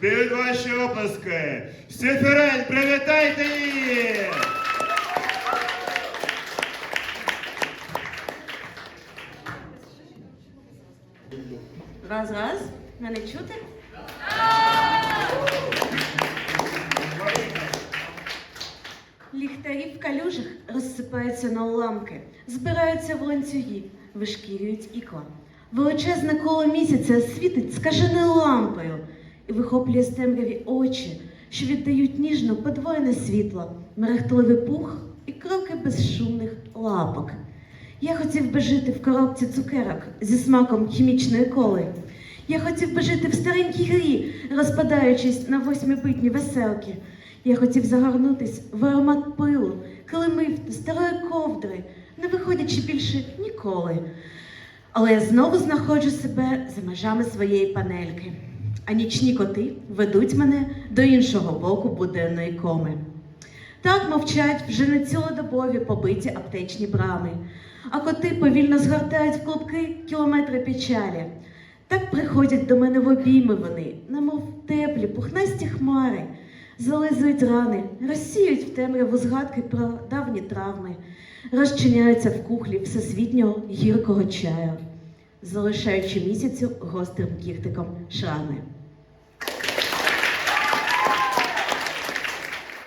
Б'ють ваші оплески. Сеферель, привітайте її! Раз, раз. Мене чути? Ліхтарі в калюжах розсипаються на уламки, збираються в ланцюги, вишкірюють ікла. Величезне коло місяця світить скаженою лампою і вихоплює з темряві очі, що віддають ніжно подвоєне світло, мерехтливий пух і кроки безшумних лапок. Я хотів би жити в коробці цукерок зі смаком хімічної коли. Я хотів би жити в старенькій грі, розпадаючись на восьмибитні веселки. Я хотів загорнутись в аромат пилу, килимив та старої ковдри, не виходячи більше ніколи. Але я знову знаходжу себе за межами своєї панельки, а нічні коти ведуть мене до іншого боку буденної коми. Так мовчать вже не цілодобові побиті аптечні брами, а коти повільно згортають в клубки кілометри печалі. Так приходять до мене в обійми вони, немов теплі, пухнасті хмари, зализують рани, розсіють в темряву згадки про давні травми, розчиняються в кухлі всесвітнього гіркого чаю, залишаючи місяцю гострим кіхтиком шрами.